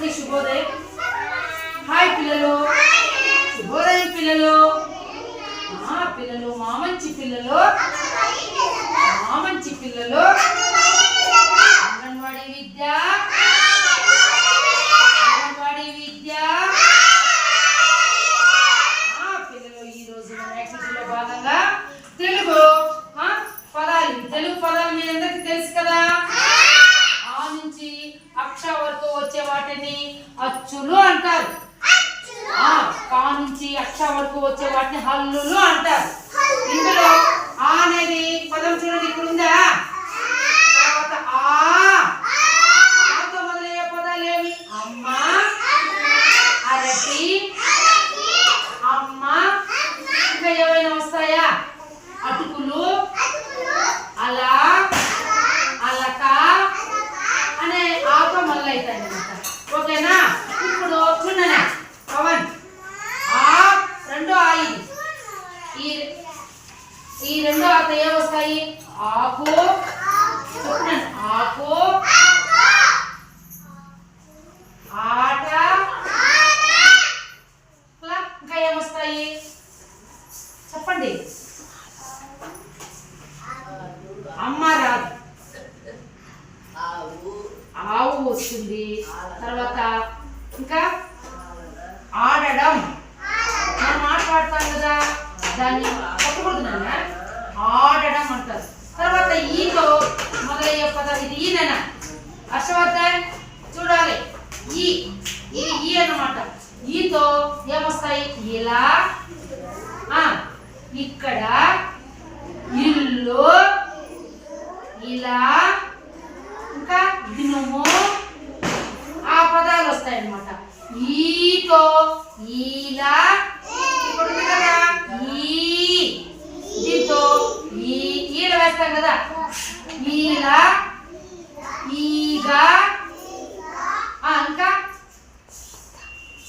అందరికీ శుభోదయం. హాయ్ పిల్లలు. శుభోదయం పిల్లలు. మా పిల్లలు మా మంచి పిల్లలు. మా మంచి పిల్లలు. అంగన్వాడీ విద్య అంగన్వాడీ విద్య ఆ పిల్లలు ఈ రోజు మన యాక్టివిటీలో భాగంగా తెలుగు ఆ, పదాలు తెలుగు పదాలు మీ అందరికీ తెలుసు కదా ఆ నుంచి అక్ష వరకు వచ్చే వాటిని అచ్చులు అంటారు ఆ కా నుంచి అక్ష వరకు వచ్చే వాటిని హల్లులు అంటారు. ఇందులో ఆ అనేది పదం చూడండి ఇక్కడ ఉందా తర్వాత ఆ. మొదలయ్యే పదాలు ఏమి అమ్మ. అరటి అమ్మ ఇంకా ఏమైనా వస్తాయా అటుకులు అలా అలక అనే ఆతో మొదలవుతాయి అన్నమాట ఓకేనా ఇప్పుడు చూడండి పవన్ ఆ రెండో ఆయి ఈ ఈ రెండో ఆత ఏ వస్తాయి ఆకు చూడండి ఆకు ఆట ఇలా ఇంకా ఏమొస్తాయి చెప్పండి అమ్మ రాదు ఆవు వస్తుంది తర్వాత ఇంకా ఆడడం మనం మాట్లాడతాం కదా దాన్ని చెప్పకూడదు ఆడడం అంటారు. తర్వాత ఈతో మొదలయ్యే పదం ఇది ఈనన? హర్షవర్ధన్ చూడాలి. ఈ ఇది ఈ అనమాట ఈతో ఏమొస్తాయి? ఇలా. ఆ, ఇక్కడ ఇల్లు. ఇలా. ఇంకా దినము ఆ పదాలు వస్తాయన్నమాట. ఈతో ఇలా. ఇప్పుడు కదా ఈ దీంతో ఈ ఈల వేస్తాం కదా? ఇలా ఈగా ఆ, ఇంకా?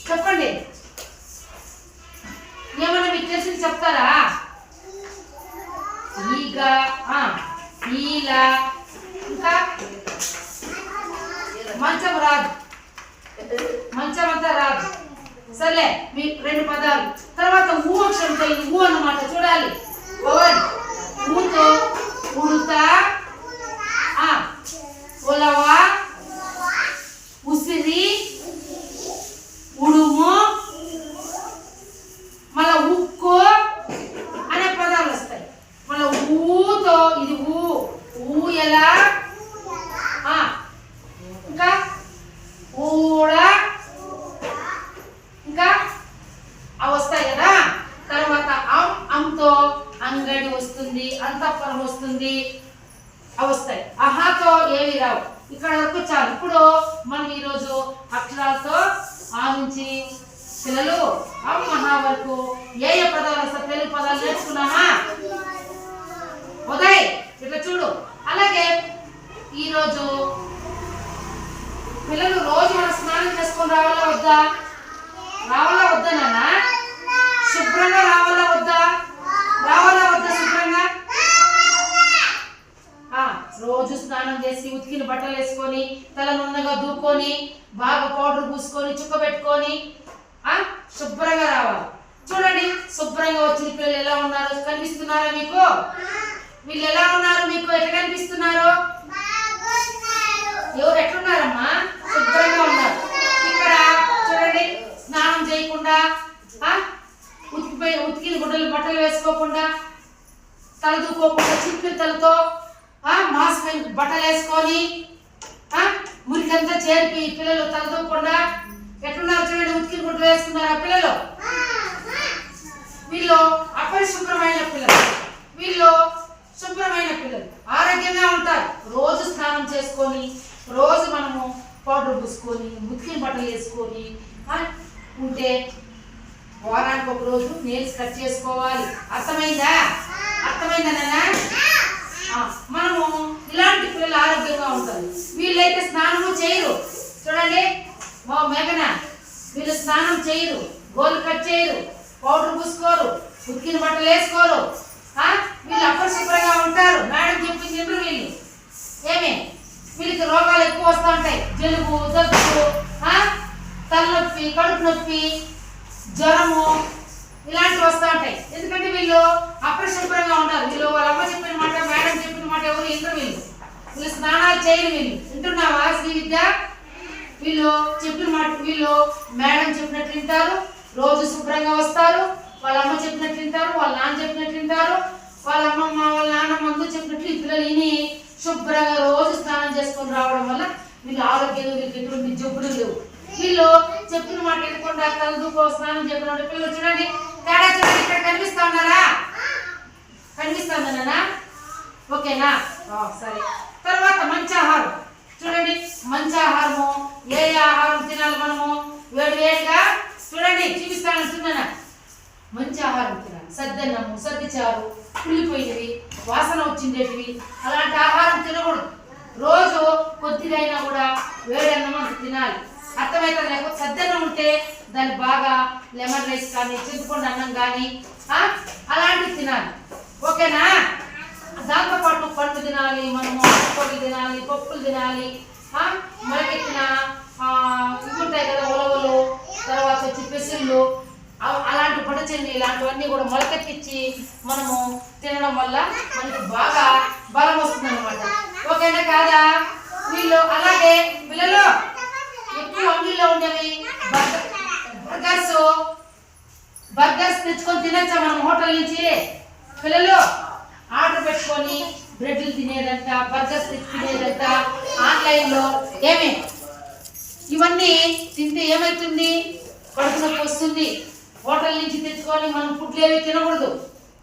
చెప్పండి. ఏమన్నా మీకు తెలిసింది చెప్తారా? ఈగా ఆ, ఇంకా? మంచం రాదు. మంచం అంతా రాదు. సర్లే మీ రెండు పదాలు. తర్వాత ఊ అక్షరంతో ఊ అన్నమాట. చూడాలి. పవన్ ఊతో Uruta. Ah. Olawa. ఏవి రావు. ఇక్కడ వరకు చాలు ఇప్పుడు మనం ఈరోజు అక్షరాలతో ఆ నుంచి పిల్లలు అం మహా వరకు ఏ ఏ పదాలు వస్తాయి తెలుగు పదాలు నేర్చుకున్నామా? ఉదయ్ ఇట్లా చూడు. అలాగే ఈరోజు పిల్లలు రోజు మన స్నానం చేసుకొని రావాలా వద్దా? రావాలా వద్దా నాన్న? శుభ్రంగా రావాలా వద్దా రావాలా వద్దా శుభ్రంగా ఆ, రోజు స్నానం చేసి ఉతికిన బట్టలు వేసుకొని తల నున్నగా దూకొని బాగా పౌడర్ పూసుకొని చుక్క పెట్టుకొని ఆ, శుభ్రంగా రావాలి. చూడండి శుభ్రంగా వచ్చిన పిల్లలు ఎలా ఉన్నారు? కనిపిస్తున్నారా మీకు? వీళ్ళు ఎలా ఉన్నారు మీకు? ఎట్లా కనిపిస్తున్నారు? ఎవరు ఎట్లున్నారమ్మా? శుభ్రంగా ఉన్నారు. ఇక్కడ చూడండి స్నానం చేయకుండా ఉతికిపోయి ఉతికిన గుడ్డలు బట్టలు వేసుకోకుండా తల దూకోకుండా చిప్పిన తలతో ఆ, మాస్క్ బట్టలు వేసుకొని చేర్పి పిల్లలు తల ఎట్లున్నారు చూడండి ఉతికి గుడ్డలు వేసుకున్నారా పిల్లలు? వీళ్ళు అపరిశుభ్రమైన పిల్లలు. వీళ్ళు శుభ్రమైన పిల్లలు. ఆరోగ్యంగా ఉంటారు. రోజు స్నానం చేసుకొని రోజు మనము పౌడర్ పూసుకొని ఉతికిన బట్టలు వేసుకొని ఉంటే వారానికి ఒక రోజు నేల్స్ కట్ చేసుకోవాలి. అర్థమైందా? అర్థమైందా నాన్న? మనము ఇలాంటి పిల్లలు ఆరోగ్యంగా ఉంటారు. వీళ్ళైతే స్నానము చేయరు. చూడండి మా మేఘన వీళ్ళు స్నానం చేయరు. గోలు కట్ చేయరు. పౌడర్ పూసుకోరు. ఉతికిన బట్టలు వేసుకోరు. వీళ్ళు అపరిశుభ్రంగా ఉంటారు. మేడం చెప్పింది వినరు వీళ్ళు. ఏమే? వీళ్ళకి రోగాలు ఎక్కువ వస్తూ ఉంటాయి. జలుబు దగ్గు తలనొప్పి కడుపు నొప్పి జ్వరము ఇలాంటివి వస్తూ ఉంటాయి. ఎందుకంటే వీళ్ళు అపరిశుభ్రంగా ఉంటారు. వీళ్ళు వాళ్ళ అమ్మ చెప్పిన మాట మేడం చెప్పిన మాట ఎవరు ఇంటర్ వీళ్ళు. వీళ్ళు స్నానాలు చేయరు వీళ్ళు. వింటున్నావా శ్రీ విద్య వీళ్ళు చెప్పిన మాట వీళ్ళు మేడం చెప్పినట్టు వింటారు. రోజు శుభ్రంగా వస్తారు. వాళ్ళ అమ్మ చెప్పినట్టు వింటారు. వాళ్ళ నాన్న చెప్పినట్టు వింటారు. వాళ్ళ అమ్మమ్మ వాళ్ళ నాన్నమ్మ అందరూ చెప్పినట్లు ఈ పిల్లలు విని శుభ్రంగా రోజు స్నానం చేసుకొని రావడం వల్ల వీళ్ళు ఆరోగ్యం వీళ్ళకి ఎటువంటి జబ్బులు లేవు. వీళ్ళు చెప్పిన మాట వినకుండా తలదూకో స్నానం చెప్పిన పిల్లలు చూడండి. తేడా చూడండి ఇక్కడ కనిపిస్తా ఉన్నారా? కనిపిస్తుందన్నా ఓకేనా? సరే. తర్వాత మంచి ఆహారం చూడండి మంచి ఆహారము ఏ ఆహారం తినాలి మనము? వేడి వేడిగా? చూడండి చూపిస్తాను చూడనా మంచి ఆహారం తినాలి. సద్దన్నము సద్దిచారు కుళ్ళిపోయినవి వాసన వచ్చిండేటివి. అలాంటి ఆహారం తినకూడదు. రోజు కొద్దిగా అయినా కూడా వేడి అన్నం అంత తినాలి. అర్థమైతే లేకపోతే సద్దన్నం ఉంటే దాన్ని బాగా లెమన్ రైస్ కానీ చింతపండు అన్నం కానీ అలాంటివి తినాలి. ఓకేనా? దాంతోపాటు పండు తినాలి మనము పొడి తినాలి పప్పులు తినాలి మొలకెత్తిన ఇవి ఉంటాయి కదా ఉలవలు తర్వాత వచ్చి పెసిళ్ళు అలాంటి పడచండి ఇలాంటివన్నీ కూడా మొలకెత్తిచ్చి మనము తినడం వల్ల మనకి బాగా బలం వస్తుంది అనమాట ఓకేనా కాదా వీళ్ళు అలాగే పిల్లలు ఎక్కువ అంగిల్లో ఉండేవి బర్గర్ బర్గర్స్ బర్గర్స్ తెచ్చుకొని తినచ్చా మనం హోటల్ నుంచి పిల్లలు ఆర్డర్ పెట్టుకొని బ్రెడ్లు తినేదంట బర్గర్స్ తెచ్చి తినేదంట ఆన్లైన్లో ఏమి ఇవన్నీ తింటే ఏమవుతుంది కడుపు నొప్పి వస్తుంది హోటల్ నుంచి తెచ్చుకొని మనం ఫుడ్లు ఏవి తినకూడదు.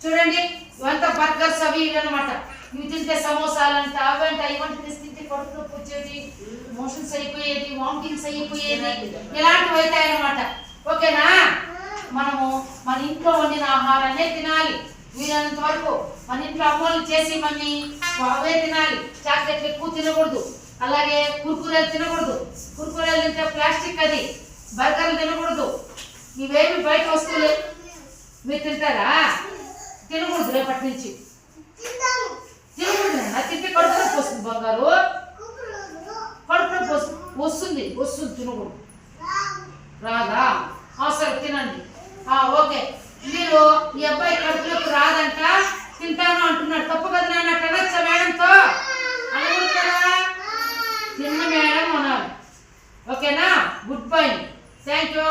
చూడండి ఇవంతా బర్గర్స్ అవి ఇవి అనమాట ఇవి తింటే సమోసాలంట అవంట ఇవంటి తెచ్చి తింటే కడుపు నొప్పి వచ్చేది మోషన్స్ అయిపోయేది వామిటింగ్స్ అయిపోయేది. ఇలాంటివి అవుతాయి అనమాట ఓకేనా? మనము మన ఇంట్లో వండిన ఆహారాన్నే తినాలి. వీలైనంత వరకు మన ఇంట్లో అమ్మోళ్ళు చేసి మమ్మీ అవే తినాలి. చాక్లెట్లు ఎక్కువ తినకూడదు. అలాగే కుర్కురేలు తినకూడదు. కుర్కురేలు తింటే ప్లాస్టిక్ అది. బర్గర్లు తినకూడదు. ఇవేమి బయట వస్తువులే మీరు తింటారా? తినకూడదు రేపటి నుంచి. తినకూడదు నాన్న. తింటే కడుపు నొప్పి వస్తుంది బంగారు. కడుపు నొప్పి వస్తుంది వస్తుంది వస్తుంది తినకూడదు. రాదా? అవసరం తినండి. ఓకే. మీరు ఈ అబ్బాయి కడుపులోకి రాదంట తింటాను అంటున్నాడు. తప్పు కదా నాన్న తినచ్చా మేడంతో? అనకూడదు? కదా తిన్న మేడం అనాలి. ఓకేనా? Good bye. Thank you.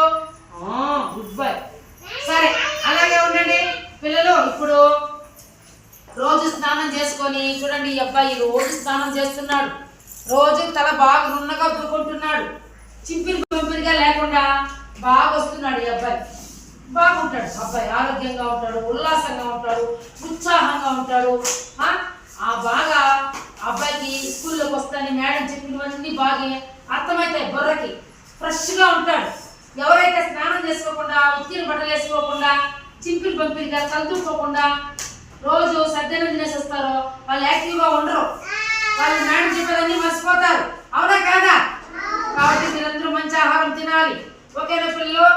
Good bye సరే అలాగే ఉండండి. పిల్లలు ఇప్పుడు రోజు స్నానం చేసుకొని చూడండి ఈ అబ్బాయి రోజు స్నానం చేస్తున్నాడు. రోజు తల బాగా నున్నగా దురుకుంటున్నాడు చింపిరి పంపిరిగా లేకుండా బాగా వస్తున్నాడు ఈ అబ్బాయి. బాగుంటాడు అబ్బాయి. ఆరోగ్యంగా ఉంటాడు ఉల్లాసంగా ఉంటాడు ఉత్సాహంగా ఉంటాడు. ఆ బాగా అబ్బాయికి స్కూల్లోకి వస్తాను మేడం చెప్పినవన్నీ బాగా అర్థమవుతాయి బుర్రకి. ఫ్రెష్గా ఉంటాడు. ఎవరైతే స్నానం చేసుకోకుండా ఉత్తిన బట్టలు వేసుకోకుండా చింపిలు పంపిరిగా తలదూకోకుండా రోజు సజ్జనం తినేసిస్తారో వాళ్ళు యాక్టివ్గా ఉండరు. వాళ్ళు మేడం చెప్పేదన్నీ మర్చిపోతారు. అవునా కాదా? కాబట్టి మీరందరూ మంచి ఆహారం తినాలి. ఓకేనా పిల్లలు?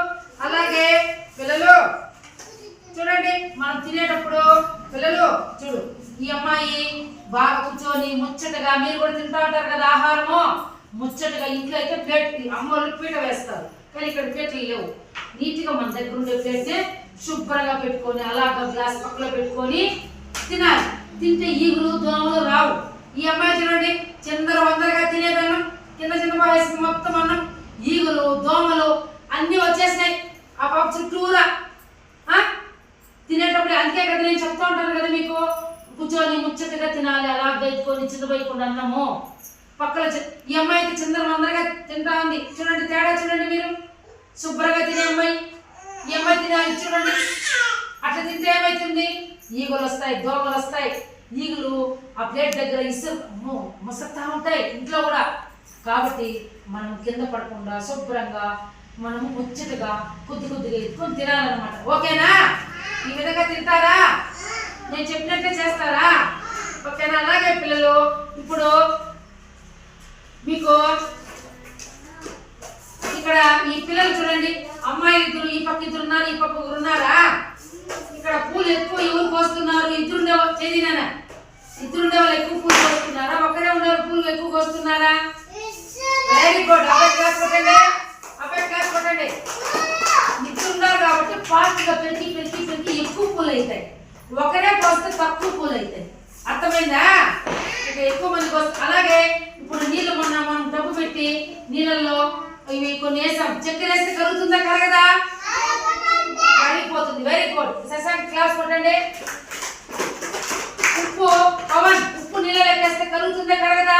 అలాగే పిల్లలు చూడండి మనం తినేటప్పుడు పిల్లలు చూడు ఈ అమ్మాయి బాగా కూర్చొని ముచ్చటగా మీరు కూడా తింటా ఉంటారు కదా ఆహారము. ముచ్చటగా ఇంట్లో అయితే ప్లేట్ అమ్మోళ్ళు పీట వేస్తారు. కానీ ఇక్కడ ప్లేట్లు లేవు నీట్గా మన దగ్గర ఉండే ప్లేట్ శుభ్రంగా పెట్టుకొని అలాగ గ్లాస్ పక్కలో పెట్టుకొని తినాలి. తింటే ఈగులు దోమలు రావు. ఈ అమ్మాయి చూడండి చిందర వందరగా తినేదన్నం. కింద చిన్న వయసు మొత్తం అన్నం. ఈగులు దోమలు అన్నీ వచ్చేసినాయి. ఆ పాప చుట్టూరా. తినేటప్పుడు అందుకే కదా నేను చెప్తా ఉంటాను కదా మీకు. కూర్చొని ముచ్చటగా తినాలి అలా గైకొని చిన్నపోయకుండా అన్నము. పక్కన ఈ అమ్మాయి అయితే చిందర వందరగా తింటా ఉంది. చూడండి తేడా చూడండి మీరు. శుభ్రంగా తినే అమ్మాయి. ఈ అమ్మాయి తినాలి చూడండి. అట్లా తింటే ఏమవుతుంది ఈగలు వస్తాయి దోమలు వస్తాయి. ఈగలు ఆ ప్లేట్ దగ్గర ఇసు ముసత్తా ఉంటాయి ఇంట్లో కూడా. కాబట్టి మనం కింద పడకుండా శుభ్రంగా మనము ముచ్చటగా కొద్ది కొద్దిగా ఎత్తుకొని తినాలన్నమాట. ఓకేనా? ఈ విధంగా తింటారా? నేను చెప్పినట్టే చేస్తారా? ఓకేనా? అలాగే పిల్లలు ఇప్పుడు మీకు ఇక్కడ ఈ పిల్లలు చూడండి. అమ్మాయి ఇద్దరు ఈ పక్క ఇద్దరు ఉన్నారు ఈ పక్క ఉన్నారా? ఇక్కడ పూలు ఎక్కువ ఎవరు కోస్తున్నారు ఇద్దరుండే చదివినా ఇద్దరుండే వాళ్ళు ఎక్కువ పూలు కోస్తున్నారా? ఒకరే ఉన్నారు పూలు ఎక్కువ కోస్తున్నారా? వెరీ గుడ్ అబ్బాయి క్లాస్ కొట్టండి. అబ్బాయి క్లాస్ కొట్టండి. ఇద్దరున్నారు కాబట్టి ఫాస్ట్గా పెంచి పెంచి పెంచి ఎక్కువ పూలు అవుతాయి. ఒకరే కోస్తే తక్కువ పూలు అవుతాయి. అర్థమైందా? ఇక ఎక్కువ మంది కోస్తారు అలాగే నీళ్ళు మొన్న మనం డబ్బు పెట్టి నీళ్ళల్లో ఇవి కొన్ని వేసాం. చక్కెర వేస్తే కరుగుతుందా కరగదా? కరిగిపోతుంది. వెరీ గుడ్ శశాంక్ క్లాస్ కొట్టండి. ఉప్పు పవన్ ఉప్పు నీళ్ళ లెక్కేస్తే కరుగుతుందా కరగదా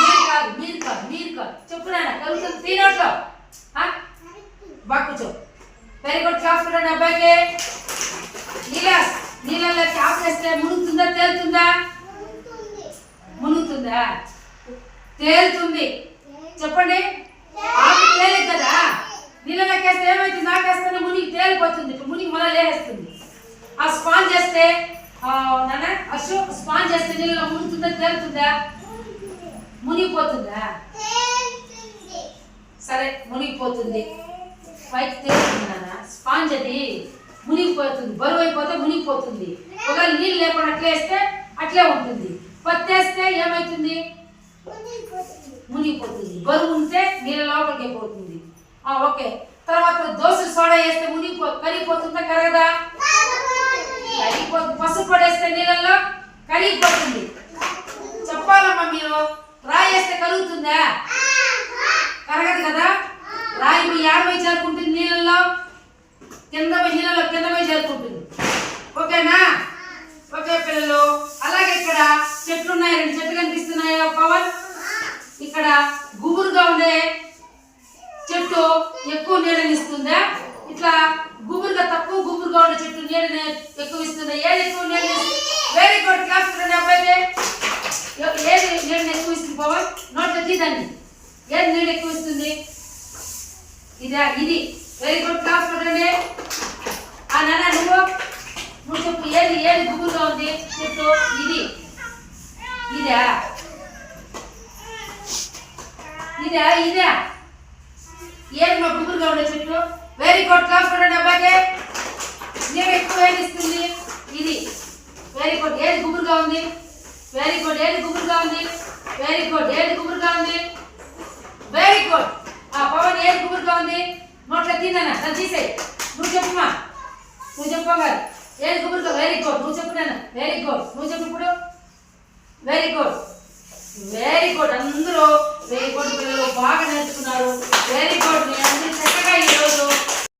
మీరు కాదు మీరు కాదు మీరు కాదు చెప్పు నాన్న కలుగుతుంది తీనోట్లో బాగా కూర్చో వెరీ గుడ్ క్లాస్ చూడండి అబ్బాయికి నీలాస్ నీళ్ళల్లో క్యాప్ వేస్తే మునుగుతుందా తేలుతుందా మునుగుతుందా తేలుతుంది చెప్పండి ఆకు తేలి కదా నీళ్ళలోకి వేస్తే ఏమైతుంది నాకేస్తేనే మునిగి తేలిపోతుంది ఇప్పుడు మునిగి మళ్ళీ లేస్తుంది ఆ స్పాన్ చేస్తే ఆ, నాన్న అశో స్పాన్ చేస్తే నీళ్ళలో మునుగుతుందా తేలుతుందా? మునిగిపోతుందా? సరే మునిగిపోతుంది. పైకి తేలుతుందా స్పాంజ్ అది మునిగిపోతుంది. బరువు అయిపోతే మునిగిపోతుంది. ఒకవేళ నీళ్ళు లేకుండా అట్లే వేస్తే అట్లే ఉంటుంది. పత్తేస్తే ఏమవుతుంది మునిగిపోతుంది. బరువు ఉంటే నీళ్ళ లోపలికి పోతుంది. ఓకే. తర్వాత దోశ సోడా వేస్తే మునిగిపో కరిగిపోతుందా కరగదా? పసుపు పడేస్తే నీళ్ళల్లో కరిగిపోతుంది. చెప్పాలమ్మా మీరు రాయి వేస్తే కలుగుతుందా కరగదు కదా? రాయి మీ యాభై చేరుకుంటుంది నీళ్ళల్లో? కింద నీళ్ళలో కింద చేరుకుంటుంది. ఓకేనా? ఓకే పిల్లలు అలాగే ఇక్కడ చెట్లు ఉన్నాయి రెండు చెట్లు కనిపిస్తున్నాయా పవన్. ఇక్కడ గుబురుగా ఉండే చెట్టు ఎక్కువ నీడనిస్తుందా? ఇట్లా గుబురుగా తక్కువ గుబురుగా ఉన్న చెట్టు నీడని ఎక్కువ ఇస్తుంది ఏది ఎక్కువ నీళ్ళు వెరీ గుడ్ క్లాస్ చూడండి ఏది నీడని ఎక్కువ ఇస్తుంది పవన్ నోట్లో తీదండి. ఏది నీళ్ళు ఎక్కువ ఇస్తుంది ఇదే ఇది. వెరీ గుడ్ క్లాస్ చూడండి ఆ నాన్న నువ్వు? నువ్వు చెప్పు ఏది ఏది గుబురుగా ఉంది? చెట్టు ఇది. ఇదా? ఇదా ఇదా? ఏది మా గుబురుగా ఉండే చెట్టు వెరీ గుడ్ క్లాస్ చూడండి అబ్బాయికి. నీడ ఎక్కువ ఏది ఇస్తుంది ఇది వెరీ గుడ్ ఏది గుబురుగా ఉంది. వెరీ గుడ్ ఏది గుబురుగా ఉంది. వెరీ గుడ్ ఏది గుబురుగా ఉంది. వెరీ గుడ్ ఆ పవన్ ఏది గుబురుగా ఉంది. నోట్లో తిన్నాను? దాన్ని తీసేయి. నువ్వు చెప్పుమా నువ్వు చెప్పగా ఏది గుబురుగా వెరీ గుడ్ నువ్వు చెప్పు నాన్న. వెరీ గుడ్ నువ్వు చెప్పు ఇప్పుడు. వెరీ గుడ్ వెరీ గుడ్ అందరూ వెరీ గుడ్ పిల్లలు. బాగా నేర్చుకున్నారు. వెరీ గుడ్ మీ అందరూ చక్కగా ఈరోజు